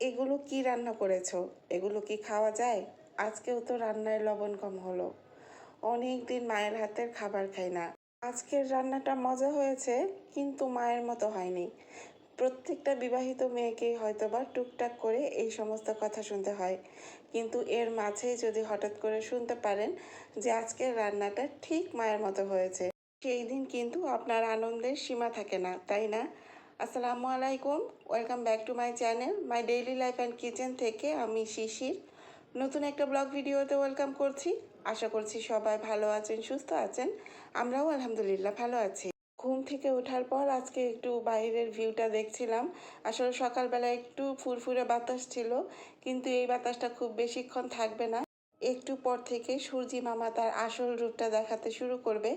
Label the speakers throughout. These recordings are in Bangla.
Speaker 1: এগুলো কি রান্না করেছ? এগুলো কি খাওয়া যায়? আজকেও তো রান্নায় লবণ কম হলো। অনেক দিন মায়ের হাতের খাবার খাই না। আজকের রান্নাটা মজা হয়েছে, কিন্তু মায়ের মতো হয়নি। প্রত্যেকটা বিবাহিত মেয়েকেই হয়তোবা টুকটাক করে এই সমস্ত কথা শুনতে হয়। কিন্তু এর মাঝেই যদি হঠাৎ করে শুনতে পারেন যে আজকের রান্নাটা ঠিক মায়ের মতো হয়েছে। সেই দিন কিন্তু আপনার আনন্দের সীমা থাকে না, তাই না? আসসালামু আলাইকুম, welcome back to my channel, my daily life and kitchen থেকে আমি শিশির। নতুন একটা ব্লগ ভিডিওতে ওয়েলকাম করছি। আশা করছি সবাই ভালো আছেন, সুস্থ আছেন। আমরাও আলহামদুলিল্লাহ ভালো আছি। ঘুম থেকে ওঠার পর আজকে একটু বাইরের ভিউটা দেখছিলাম। আসলে সকালবেলা একটু ফুরফুরে বাতাস ছিল, কিন্তু এই বাতাসটা খুব বেশিক্ষণ থাকবে না। একটু পর থেকে সূর্যি মামা তার আসল রূপটা দেখাতে শুরু করবে।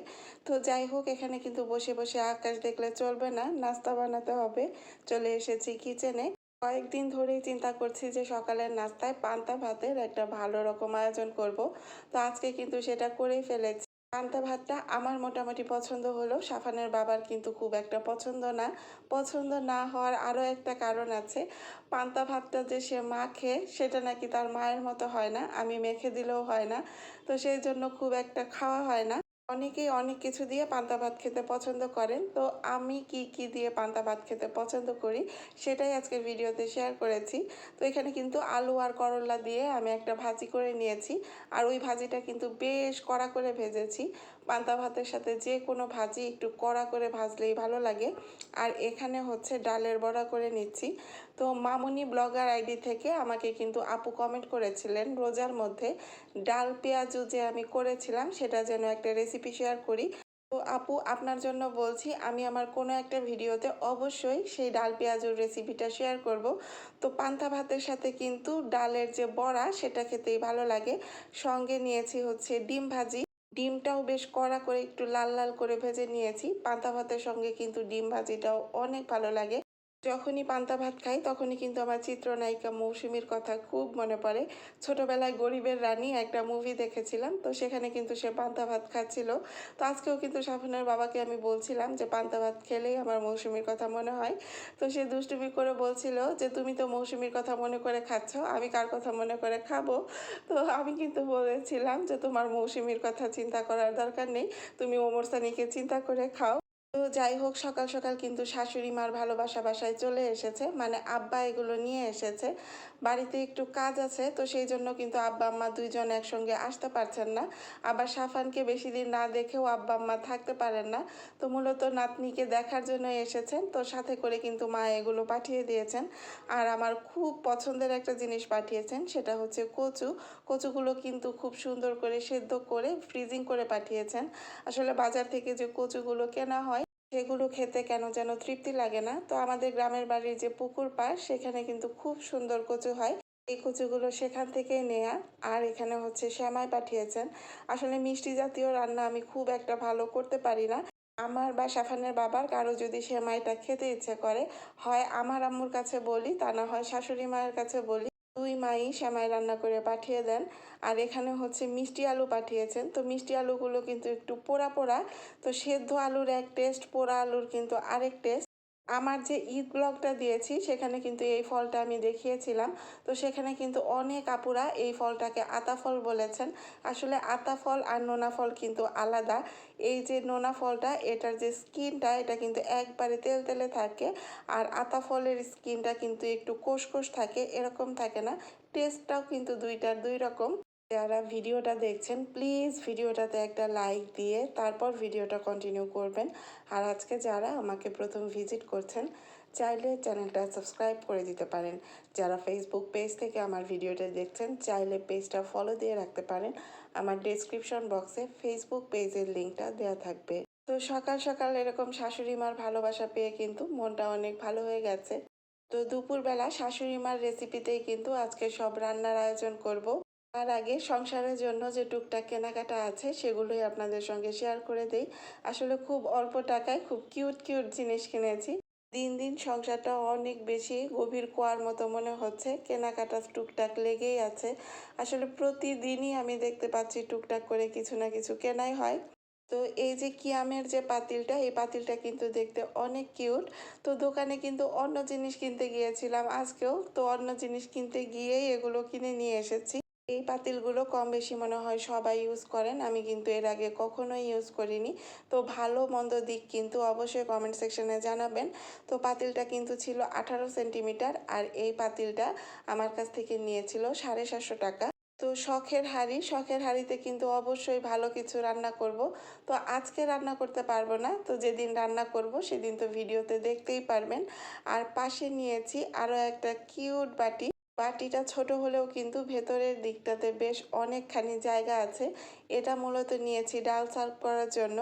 Speaker 1: তো যাই হোক, এখানে কিন্তু বসে বসে আকাশ দেখলে চলবে না, নাস্তা বানাতে হবে। চলে এসেছি কিচেনে। কয়েকদিন ধরেই চিন্তা করছি যে সকালের নাস্তায় পান্তা ভাতের একটা ভালো রকম আয়োজন করব। তো আজকে কিন্তু সেটা করেই ফেলেছি। পান্তা ভাতটা আমার মোটামুটি পছন্দ হলো। সাফানের বাবার কিন্তু খুব একটা পছন্দ না। পছন্দ না হওয়ার আরও একটা কারণ আছে। পান্তা ভাতটা যে সে মাখে সেটা নাকি তার মায়ের মতো হয় না। আমি মেখে দিলেও হয় না। তো সেই জন্য খুব একটা খাওয়া হয় না। অনেকেই অনেক কিছু দিয়ে পান্তা ভাত খেতে পছন্দ করেন। তো আমি কি কি দিয়ে পান্তা ভাত খেতে পছন্দ করি সেটাই আজকে ভিডিওতে শেয়ার করেছি। তো এখানে কিন্তু আলু আর করলা দিয়ে আমি একটা ভাজি করে নিয়েছি। আর ওই ভাজিটা কিন্তু বেশ কড়া করে ভেজেছি। পান্তা ভাতের সাথে যে কোনো ভাজি একটু কড়া করে ভাজলেই ভালো লাগে। আর এখানে হচ্ছে ডালের বড়া করে নিচ্ছি। তো মামুনি ব্লগার আইডি থেকে আমাকে কিন্তু আপু কমেন্ট করেছিলেন রোজার মধ্যে ডাল পেঁয়াজু যে আমি করেছিলাম সেটা যেন একটা রেসিপি শেয়ার করি। তো আপু আপনার জন্য বলছি আমি আমার কোনো একটা ভিডিওতে অবশ্যই সেই ডাল পেঁয়াজুর রেসিপিটা শেয়ার করব। তো পান্তা ভাতের সাথে কিন্তু ডালের যে বড়া সেটা খেতেই ভালো লাগে। সঙ্গে নিয়েছি হচ্ছে ডিম ভাজি। ডিমটাও বেশ কড়া করে একটু লাল লাল করে ভেজে নিয়েছি। পান্তা ভাতের সঙ্গে কিন্তু ডিম ভাজিটাও অনেক ভালো লাগে। যখনই পান্তা ভাত খাই, তখনই কিন্তু আমার চিত্রনায়িকা মৌসুমীর কথা খুব মনে পড়ে। ছোটবেলায় গরিবের রানী একটা মুভি দেখেছিলাম, তো সেখানে কিন্তু সে পান্তা ভাত খাচ্ছিল। তো আজকেও কিন্তু সাফনের বাবাকে আমি বলছিলাম যে, পান্তা ভাত খেলেই আমার মৌসুমীর কথা মনে হয়। তো সে দুষ্টুমি করে বলছিল যে, তুমি তো মৌসুমীর কথা মনে করে খাচ্ছ, আমি কার কথা মনে করে খাব? তো আমি কিন্তু বলেছিলাম যে, তোমার মৌসুমীর কথা চিন্তা করার দরকার নেই, তুমি ওমর সানিকে চিন্তা করে খাও। তো যাই হোক, সকাল সকাল কিন্তু শাশুড়ি মার ভালোবাসা বাসায় চলে এসেছে। মানে আব্বা এগুলো নিয়ে এসেছে। বাড়িতে একটু কাজ আছে, তো সেই জন্য কিন্তু আব্বা আম্মা দুইজন একসঙ্গে আসতে পারছেন না। আবার সাফানকে বেশি দিন না দেখেও আব্বা আম্মা থাকতে পারেন না। তো মূলত নাতনিকে দেখার জন্য এসেছেন, তো সাথে করে কিন্তু মা এগুলো পাঠিয়ে দিয়েছেন। আর আমার খুব পছন্দের একটা জিনিস পাঠিয়েছেন, সেটা হচ্ছে কচু। কচুগুলো কিন্তু খুব সুন্দর করে সেদ্ধ করে ফ্রিজিং করে পাঠিয়েছেন। আসলে বাজার থেকে যে কচুগুলো কেনা হয় সেগুলো খেতে কেন যেন তৃপ্তি লাগে না। তো আমাদের গ্রামের বাড়ির যে পুকুর পাড়, সেখানে কিন্তু খুব সুন্দর কচু হয়। এই কচুগুলো সেখান থেকেই নেয়া। আর এখানে হচ্ছে শ্যামাই পাঠিয়েছেন। আসলে মিষ্টি জাতীয় রান্না আমি খুব একটা ভালো করতে পারি না। আমার বা সাফানের বাবার কারও যদি সেমাইটা খেতে ইচ্ছে করে, হয় আমার আম্মুর কাছে বলি, তা না হয় শাশুড়ি মায়ের কাছে বলি। দুই মাই সেমাই রান্না করে পাঠিয়ে দেন। আর এখানে হচ্ছে মিষ্টি আলু পাঠিয়েছেন। তো মিষ্টি আলুগুলো কিন্তু একটু পোড়া পোড়া। তো সেদ্ধ আলুর এক টেস্ট পোড়া আলুর কিন্তু আরেক টেস্ট আমার যে ঈদ ব্লগটা দিয়েছি, সেখানে কিন্তু এই ফলটা আমি দেখিয়েছিলাম। তো সেখানে কিন্তু অনেক আপুরা এই ফলটাকে আতা ফল বলেছেন। আসলে আতা ফল আর নোনা ফল কিন্তু আলাদা। এই যে নোনা ফলটা, এটার যে স্কিনটা, এটা কিন্তু একবারে তেল তেলে থাকে। আর আতা ফলের স্কিনটা কিন্তু একটু কোষ থাকে, এরকম থাকে না। টেস্টটাও কিন্তু দুইটার দুই রকম। যারা ভিডিওটা দেখছেন প্লিজ ভিডিওটাতে একটা লাইক দিয়ে তারপর ভিডিওটা কন্টিনিউ করবেন। আর আজকে যারা আমাকে প্রথম ভিজিট করছেন, চাইলে চ্যানেলটা সাবস্ক্রাইব করে দিতে পারেন। যারা ফেসবুক পেজ থেকে আমার ভিডিওটা দেখছেন, চাইলে পেজটা ফলো দিয়ে রাখতে পারেন। আমার ডিসক্রিপশন বক্সে ফেসবুক পেজের লিঙ্কটা দেওয়া থাকবে। তো সকাল সকাল এরকম শাশুড়ি মার ভালোবাসা পেয়ে কিন্তু মনটা অনেক ভালো হয়ে গেছে। তো দুপুরবেলা শাশুড়ি মার রেসিপিতেই কিন্তু আজকে সব রান্নার আয়োজন করব। তার আগে সংসারের জন্য যে টুকটাক কেনাকাটা আছে, সেগুলোই আপনাদের সঙ্গে শেয়ার করে দেই। আসলে খুব অল্প টাকায় খুব কিউট কিউট জিনিস কিনেছি। দিন দিন সংসারটা অনেক বেশি গভীর কোয়ার মতো মনে হচ্ছে। কেনাকাটা টুকটাক লেগেই আছে। আসলে প্রতিদিনই আমি দেখতে পাচ্ছি টুকটাক করে কিছু না কিছু কেনাই হয়। তো এই যে কিয়ামের যে পাতিলটা, এই পাতিলটা কিন্তু দেখতে অনেক কিউট তো দোকানে কিন্তু অন্য জিনিস কিনতে গিয়েছিলাম আজকেও। তো অন্য জিনিস কিনতে গিয়েই এগুলো কিনে নিয়ে এসেছি। এই পাতিলগুলো কম বেশি মনে হয় সবাই ইউজ করেন। আমি কিন্তু এর আগে কখনোই ইউজ করিনি। তো ভালো মন্দ দিক কিন্তু অবশ্যই কমেন্ট সেকশনে জানাবেন। তো পাতিলটা কিন্তু ছিল আঠারো সেন্টিমিটার আর এই পাতিলটা আমার কাছ থেকে নিয়েছিল সাড়ে সাতশো টাকা। তো শখের হাঁড়ি, শখের হাঁড়িতে কিন্তু অবশ্যই ভালো কিছু রান্না করব। তো আজকে রান্না করতে পারব না, তো যেদিন রান্না করব সেদিন তো ভিডিওতে দেখতেই পারবেন। আর পাশে নিয়েছি আরও একটা কিউট বাটি। বাটিটা ছোট হলেও কিন্তু ভেতরের দিকটাতে বেশ অনেকখানি জায়গা আছে। এটা মূলত নিয়েছি ডাল সার্ভ করার জন্য।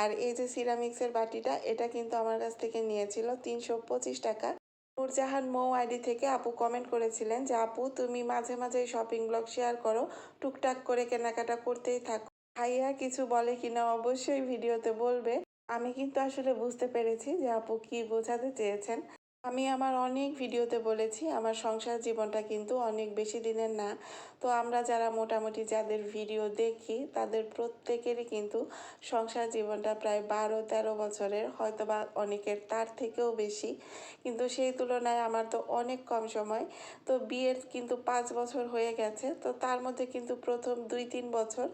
Speaker 1: আর এই যে সিরামিক্সের বাটিটা, এটা কিন্তু আমার কাছ থেকে নিয়েছিল তিনশো পঁচিশ টাকা। নূরজাহান মৌ আইডি থেকে আপু কমেন্ট করেছিলেন যে, আপু, তুমি মাঝে মাঝে শপিং ব্লগ শেয়ার করো, টুকটাক করে কেনাকাটা করতেই থাকো। ভাইয়া কিছু বলে কিনা অবশ্যই ভিডিওতে বলবে। আমি কিন্তু আসলে বুঝতে পেরেছি যে আপু কি বোঝাতে চেয়েছেন। আমি আমার অনেক ভিডিওতে বলেছি, আমার সংসার জীবনটা কিন্তু অনেক বেশি দিনের না। তো আমরা যারা মোটামুটি যাদের ভিডিও দেখি, তাদের প্রত্যেকেরই কিন্তু সংসার জীবনটা প্রায় বারো, তেরো বছরের হয়তো বা অনেকের তার থেকেও বেশি। কিন্তু সেই তুলনায় আমার তো অনেক কম সময়। তো বিয়ের কিন্তু পাঁচ বছর হয়ে গেছে, তো তার মধ্যে কিন্তু প্রথম দুই, তিন বছর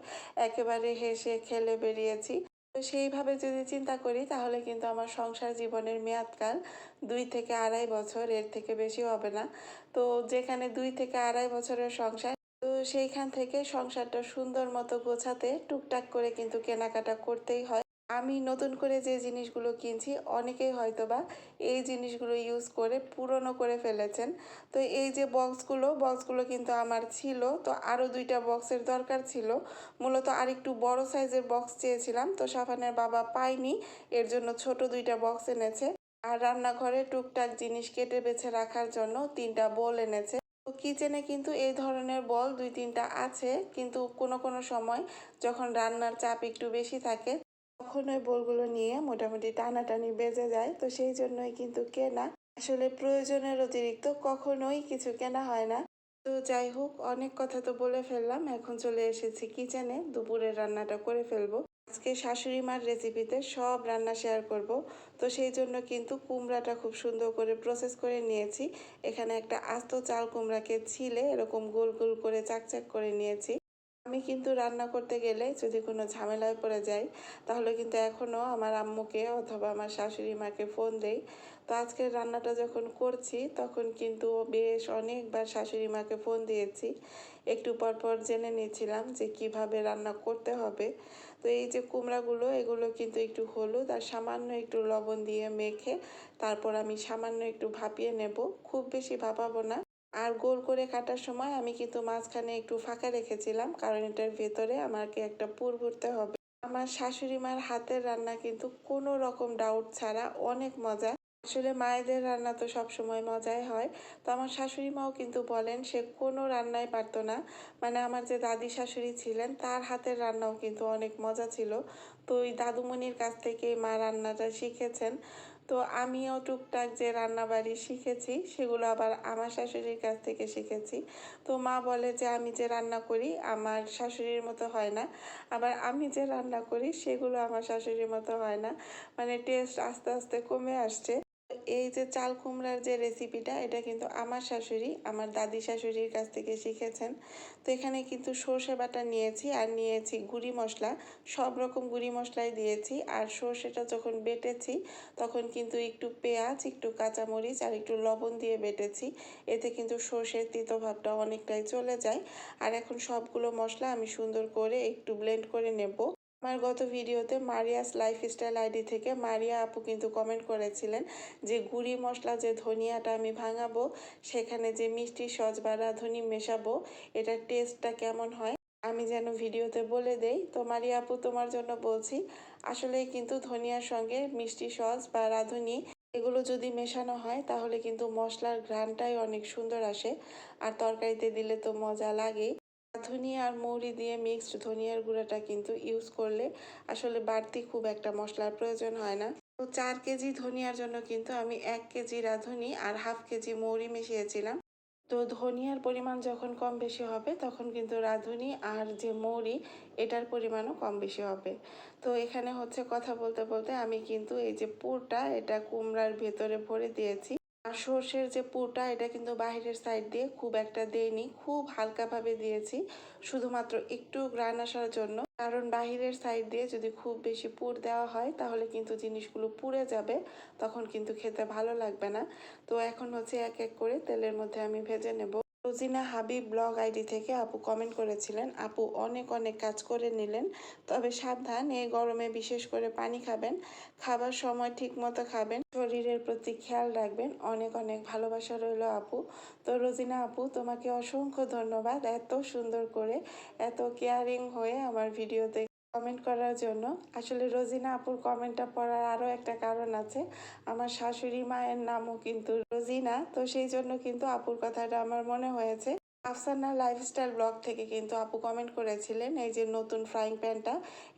Speaker 1: একেবারে হেসে খেলে বেরিয়েছি। তো সেইভাবে যদি চিন্তা করি, তাহলে কিন্তু আমার সংসার জীবনের মেয়াদকাল দুই থেকে আড়াই বছর, এর থেকে বেশি হবে না। তো যেখানে দুই থেকে আড়াই বছরের সংসার, তো সেইখান থেকে সংসারটা সুন্দর মতো গোছাতে টুকটাক করে কিন্তু কেনাকাটা করতেই হয়। আমি নতুন করে যে জিনিসগুলো কিনছি, অনেকেই হয়তোবা এই জিনিসগুলো ইউজ করে পুরনো করে ফেলেছেন। তো এই যে বক্সগুলো বক্সগুলো কিন্তু আমার ছিল, তো আরও দুইটা বক্সের দরকার ছিল। মূলত আর একটু বড় সাইজের বক্স চেয়েছিলাম, তো সাফানের বাবা পাইনি এর জন্য ছোট দুইটা বক্স এনেছে। আর রান্নাঘরে টুকটাক জিনিস কেটে বেছে রাখার জন্য তিনটা বোল এনেছে। তো কিচেনে কিন্তু এই ধরনের বল দুই তিনটা আছে, কিন্তু কোনো কোনো সময় যখন রান্নার চাপ একটু বেশি থাকে তখন ওই বলগুলো নিয়ে মোটামুটি টানাটানি বেজে যায়। তো সেই জন্যই কিন্তু কেনা আসলে প্রয়োজনের অতিরিক্ত কখনোই কিছু কেনা হয় না। তো যাই হোক, অনেক কথা তো বলে ফেললাম। এখন চলে এসেছি কিচেনে দুপুরের রান্নাটা করে ফেলব। আজকে শাশুড়ি মার রেসিপিতে সব রান্না শেয়ার করব। তো সেই জন্য কিন্তু কুমড়াটা খুব সুন্দর করে প্রসেস করে নিয়েছি। এখানে একটা আস্ত চাল কুমড়াকে ছিলে এরকম গোল গোল করে চাকচাক করে নিয়েছি। আমি কিন্তু রান্না করতে গেলে যদি কোনো ঝামেলায় পড়ে যাই, তাহলে কিন্তু এখনও আমার আম্মুকে অথবা আমার শাশুড়ি মাকে ফোন দেই। তো আজকের রান্নাটা যখন করছি, তখন কিন্তু বেশ অনেকবার শাশুড়ি মাকে ফোন দিয়েছি। একটু পর পর জেনে নিয়েছিলাম যে কীভাবে রান্না করতে হবে। তো এই যে কুমড়াগুলো, এগুলো কিন্তু একটু হলুদ আর সামান্য একটু লবণ দিয়ে মেখে তারপর আমি সামান্য একটু ভাপিয়ে নেব। খুব বেশি ভাপাবো না। আর গোল করে কাটার সময় আমি কিন্তু মাঝখানে একটু ফাঁকা রেখেছিলাম, কারণ এটার ভেতরে আমাকে একটা পুর ভরতে হবে। আমার শাশুড়ি মার হাতের রান্না কিন্তু কোনো রকম ডাউট ছাড়া অনেক মজা। আসলে মায়েদের রান্না তো সব সময় মজাই হয়। তো আমার শাশুড়ি মাও কিন্তু বলেন, সে কোনো রান্নাই পারতো না। মানে আমার যে দাদি শাশুড়ি ছিলেন, তার হাতের রান্নাও কিন্তু অনেক মজা ছিল। তো ওই দাদুমণির কাছ থেকে মা রান্নাটা শিখেছেন। তো আমিও টুকটাক যে রান্নাবাড়ি শিখেছি, সেগুলো আবার আমার শাশুড়ির কাছ থেকে শিখেছি। তো মা বলে যে, আমি যে রান্না করি, আমার শাশুড়ির মতো হয় না। আবার আমি যে রান্না করি, সেগুলো আমার শাশুড়ির মতো হয় না। মানে টেস্ট আস্তে আস্তে কমে আসছে। এই যে চাল কুমড়ার যে রেসিপিটা এটা কিন্তু আমার শাশুড়ি, আমার দাদি শাশুড়ির কাছ থেকে শিখেছেন। তো এখানে কিন্তু সর্ষে বাটা নিয়েছি আর নিয়েছি গুঁড়ি মশলা। সব রকম গুঁড়ি মশলাই দিয়েছি আর সর্ষেটা যখন বেটেছি, তখন কিন্তু একটু পেঁয়াজ, একটু কাঁচামরিচ আর একটু লবণ দিয়ে বেটেছি। এতে কিন্তু সর্ষের তিতো ভাবটা অনেকটাই চলে যায়। আর এখন সবগুলো মশলা আমি সুন্দর করে একটু ব্লেন্ড করে নেব। আমার গত ভিডিওতে মারিয়াস লাইফস্টাইল আইডি থেকে মারিয়া আপু কিন্তু কমেন্ট করেছিলেন যে গুঁড়ি মশলা যে ধনিয়াটা আমি ভাঙাবো, সেখানে যে মিষ্টি সজ বা রাঁধুনি মেশাবো, এটার টেস্টটা কেমন হয়? আমি যেন ভিডিওতে বলে দেই, তো মারিয়া আপু তোমার জন্য বলছি, আসলে কিন্তু ধনিয়ার সঙ্গে মিষ্টি সস বা রাঁধুনি এগুলো যদি মেশানো হয়, তাহলে কিন্তু মশলার ঘ্রাণটাই অনেক সুন্দর আসে। আর তরকারিতে দিলে তো মজা লাগেই। ধনিয়া আর মৌরি দিয়ে মিক্সড ধনিয়ার গুঁড়াটা কিন্তু ইউজ করলে আসলে বাড়তি খুব একটা মশলার প্রয়োজন হয় না। তো চার কেজি ধনিয়ার জন্য কিন্তু আমি এক কেজি রাঁধুনি আর হাফ কেজি মৌরি মিশিয়েছিলাম। তো ধনিয়ার পরিমাণ যখন কম বেশি হবে তখন কিন্তু রাঁধুনি আর যে মৌরি, এটার পরিমাণও কম বেশি হবে। তো এখানে হচ্ছে কথা বলতে বলতে আমি কিন্তু এই যে পুরটা, এটা কুমড়ার ভেতরে ভরে দিয়েছি। আর সর্ষের যে পুরটা, এটা কিন্তু বাহিরের সাইড দিয়ে খুব একটা দেয়নি খুব হালকাভাবে দিয়েছি, শুধুমাত্র একটু গ্রান আসার জন্য। কারণ বাহিরের সাইড দিয়ে যদি খুব বেশি পুর দেওয়া হয়, তাহলে কিন্তু জিনিসগুলো পুড়ে যাবে, তখন কিন্তু খেতে ভালো লাগবে না। তো এখন হচ্ছে এক এক করে তেলের মধ্যে আমি ভেজে নেব। রোজিনা হাবিব ব্লগ আইডি থেকে আপু কমেন্ট করেছিলেন, আপু, অনেক অনেক কাজ করে নিলেন, তবে সাবধান, এই গরমে বিশেষ করে পানি খাবেন, খাবার সময় ঠিক মতো খাবেন, শরীরের প্রতি খেয়াল রাখবেন, অনেক অনেক ভালোবাসা রইল আপু। তো রোজিনা আপু, তোমাকে অসংখ্য ধন্যবাদ এত সুন্দর করে, এত কেয়ারিং হয়ে আমার ভিডিওতে কমেন্ট করার জন্য। আসলে রোজিনা আপুর কমেন্টটা পড়ার আরও একটা কারণ আছে। আমার শাশুড়ি মায়ের নামও কিন্তু রোজিনা, তো সেই জন্য কিন্তু আপুর কথাটা আমার মনে হয়েছে। আফসানা লাইফস্টাইল ব্লগ থেকে কিন্তু আপু কমেন্ট করেছিলেন, এই যে নতুন ফ্রাইং প্যানটা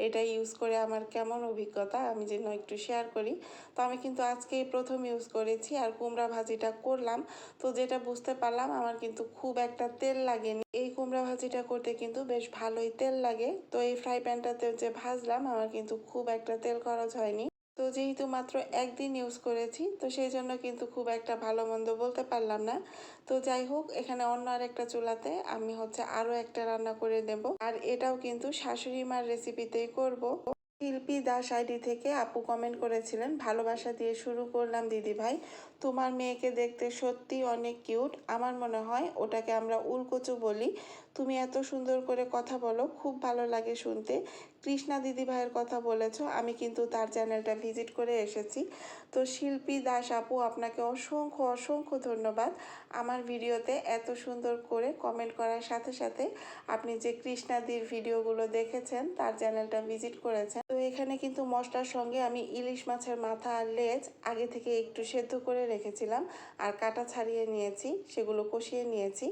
Speaker 1: এটা ইউজ করে আমার কেমন অভিজ্ঞতা আমি যেন একটু শেয়ার করি। তো আমি কিন্তু আজকেই প্রথম ইউজ করেছি আর কুমড়া ভাজিটা করলাম। তো যেটা বুঝতে পারলাম আমার কিন্তু খুব একটা তেল লাগেনি। এই কুমড়া ভাজিটা করতে কিন্তু বেশ ভালোই তেল লাগে। তো এই ফ্রাই প্যানটাতে যে ভাজলাম, আমার কিন্তু খুব একটা তেল খরচ হয়নি। তো যেহেতু মাত্র একদিন ইউজ করেছি, তো সেই জন্য কিন্তু খুব একটা ভালো মন্দ বলতে পারলাম না। তো যাই হোক, এখানে অন্য আর একটা চুলাতে আমি হচ্ছে আরও একটা রান্না করে দেব আর এটাও কিন্তু শাশুড়ি মার রেসিপিতেই করব। শিল্পী দাস আইডি থেকে আপু কমেন্ট করেছিলেন, ভালোবাসা দিয়ে শুরু করলাম দিদি ভাই তোমার মেয়েকে দেখতে সত্যি অনেক কিউট। আমার মনে হয় ওটাকে আমরা উলকচু বলি। তুমি এত সুন্দর করে কথা বলো, খুব ভালো লাগে শুনতে। কৃষ্ণা দিদি ভাইয়ের কথা বলেছ, আমি কিন্তু তার চ্যানেলটা ভিজিট করে এসেছি। তো শিল্পী দাস আপু, আপনাকে অসংখ্য অসংখ্য ধন্যবাদ আমার ভিডিওতে এত সুন্দর করে কমেন্ট করার সাথে সাথে। আপনি যে কৃষ্ণাদির ভিডিওগুলো দেখেছেন, তার চ্যানেলটা ভিজিট করেছেন। তো এখানে কিন্তু মশলার সঙ্গে আমি ইলিশ মাছের মাথা আর লেজ আগে থেকে একটু সেদ্ধ করে রেখেছিলাম। আর কাটা ছাড়িয়ে নিয়েছি, সেগুলো কষিয়ে নিয়েছি।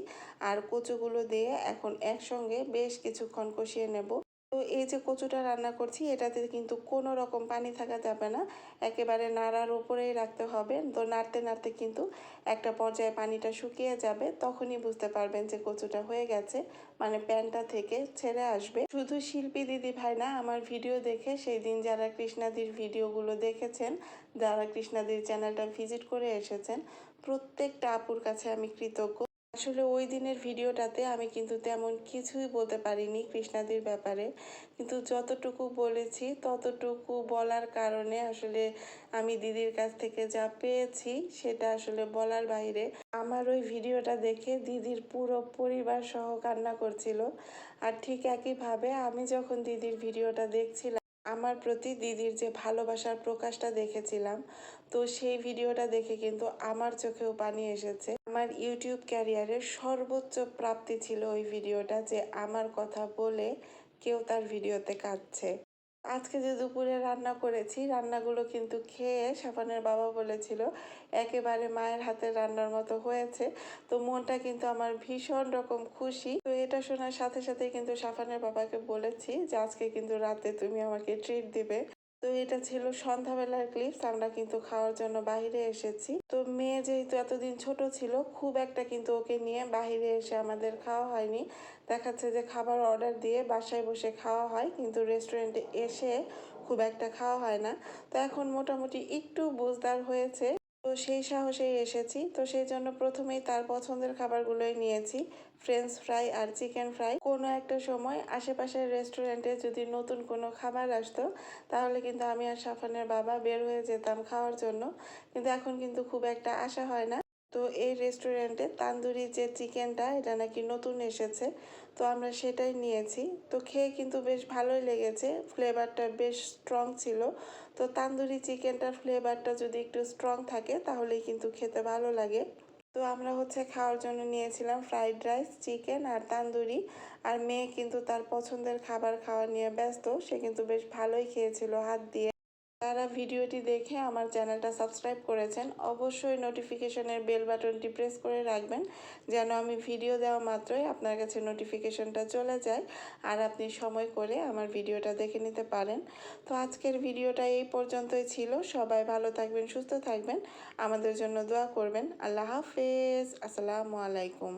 Speaker 1: আর কচুগুলো দিয়ে এখন একসঙ্গে বেশ কিছুক্ষণ কষিয়ে নেব। তো এই যে কচুটা রান্না করছি, এটাতে কিন্তু কোনো রকম পানি থাকা যাবে না। একেবারে নাড়ার উপরেই রাখতে হবে। তো নাড়তে নাড়তে কিন্তু একটা পর্যায়ে পানিটা শুকিয়ে যাবে, তখনই বুঝতে পারবেন যে কচুটা হয়ে গেছে মানে প্যানটা থেকে ছেড়ে আসবে। শুধু শিল্পী দিদি ভাই না, আমার ভিডিও দেখে সেই দিন যারা কৃষ্ণাদির ভিডিওগুলো দেখেছেন, যারা কৃষ্ণাদির চ্যানেলটা ভিজিট করে এসেছেন, প্রত্যেকটা আপুর কাছে আমি কৃতজ্ঞ। আসলে ওই দিনের ভিডিওটাতে আমি কিন্তু তেমন কিছুই বলতে পারিনি কৃষ্ণাদির ব্যাপারে। কিন্তু যতটুকু বলেছি, ততটুকু বলার কারণে আসলে আমি দিদির কাছ থেকে যা পেয়েছি সেটা আসলে বলার বাইরে। আমার ওই ভিডিওটা দেখে দিদির পুরো পরিবার সহ কান্না করছিল। আর ঠিক একইভাবে আমি যখন দিদির ভিডিওটা দেখছিলাম, আমার প্রতি দিদির যে ভালোবাসার প্রকাশটা দেখেছিলাম, তো সেই ভিডিওটা দেখে কিন্তু আমার চোখেও পানি এসেছে। আমার ইউটিউব ক্যারিয়ারের সর্বোচ্চ প্রাপ্তি ছিল ওই ভিডিওটা যে আমার কথা বলে কেউ তার ভিডিওতে কাঁদছে। আজকে যে দুপুরে রান্না করেছি, রান্নাগুলো কিন্তু খেয়ে সাফানের বাবা বলেছিল, একেবারে মায়ের হাতের রান্নার মতো হয়েছে। তো মনটা কিন্তু আমার ভীষণ রকম খুশি। তো এটা শোনার সাথে সাথে কিন্তু সাফানের বাবাকে বলেছি যে, আজকে কিন্তু রাতে তুমি আমাকে ট্রিট দিবে। তো এটা ছিল সন্ধ্যাবেলার ক্লিপস আমরা কিন্তু খাওয়ার জন্য বাহিরে এসেছি। তো মেয়ে যেহেতু এতদিন ছোট ছিল, খুব একটা কিন্তু ওকে নিয়ে বাহিরে এসে আমাদের খাওয়া হয়নি। দেখাচ্ছে যে খাবার অর্ডার দিয়ে বাসায় বসে খাওয়া হয়, কিন্তু রেস্টুরেন্টে এসে খুব একটা খাওয়া হয় না। তো এখন মোটামুটি একটু বুঝদার হয়েছে। তো সেই সাহসেই এসেছি। তো সেই জন্য প্রথমেই তার পছন্দের খাবারগুলোই নিয়েছি। ফ্রেঞ্চ ফ্রাই আর চিকেন ফ্রাই কোনো একটা সময় আশেপাশের রেস্টুরেন্টে যদি নতুন কোনো খাবার আসতো, তাহলে কিন্তু আমি আর সাফানের বাবা বের হয়ে যেতাম খাওয়ার জন্য। কিন্তু এখন কিন্তু খুব একটা আশা হয় না। তো এই রেস্টুরেন্টে তান্দুরি যে চিকেনটা, এটা নাকি নতুন এসেছে। তো আমরা সেটাই নিয়েছি। তো খেয়ে কিন্তু বেশ ভালোই লেগেছে। ফ্লেভারটা বেশ স্ট্রং ছিল। তো তান্দুরি চিকেনটার ফ্লেভারটা যদি একটু স্ট্রং থাকে, তাহলেই কিন্তু খেতে ভালো লাগে। তো আমরা হচ্ছে খাওয়ার জন্য নিয়েছিলাম ফ্রাইড রাইস চিকেন আর তান্দুরি। আর মেয়ে কিন্তু তার পছন্দের খাবার খাওয়া নিয়ে ব্যস্ত। সে কিন্তু বেশ ভালোই খেয়েছিল হাত দিয়ে। যারা ভিডিওটি দেখে আমার চ্যানেলটা সাবস্ক্রাইব করেছেন, অবশ্যই নোটিফিকেশনের বেল বাটনটি প্রেস করে রাখবেন, যেন আমি ভিডিও দেওয়া মাত্রই আপনার কাছে নোটিফিকেশনটা চলে যায় আর আপনি সময় করে আমার ভিডিওটা দেখে নিতে পারেন। তো আজকের ভিডিওটা এই পর্যন্তই ছিল। সবাই ভালো থাকবেন, সুস্থ থাকবেন। আমাদের জন্য দোয়া করবেন। আল্লাহ হাফেজ। আসসালামু আলাইকুম।